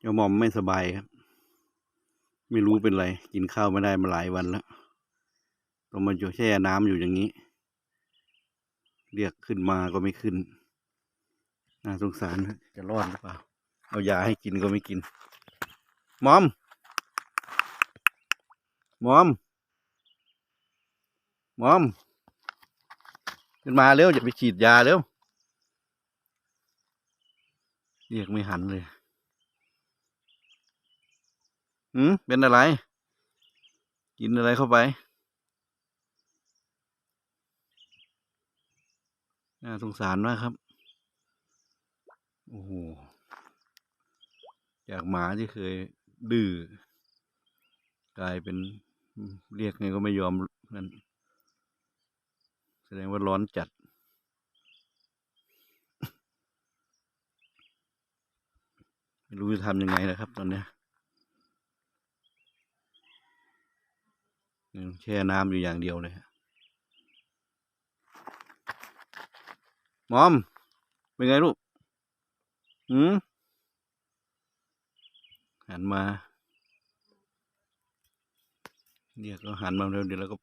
เจ้าหมอมไม่สบายครับ ไม่รู้เป็นไร กินข้าวไม่ได้มาหลายวันแล้วต้องมาอยู่แช่น้ำอยู่อย่างนี้ เรียกขึ้นมาก็ไม่ขึ้น น่าสงสารนะจะรอดหรือเปล่า เอายาให้กินก็ไม่กิน มอม มอม มอม ขึ้นมาเร็วจะไปฉีดยาเร็ว เรียกไม่หันเลย หืมเป็นอะไร กินอะไรเข้าไป น่าสงสารมากครับ โอ้โหจากหมาที่เคยดื้อกลายเป็นเรียกไงก็ไม่ยอมนั่นแสดงว่าร้อนจัด ไม่รู้จะทำยังไงนะครับตอนเนี้ยอืม แช่น้ำอยู่อย่างเดียวเลยฮะมอม เป็นไงลูกหืมหันมาเรียกก็หันมาเร็วเดี๋ยวแล้วก็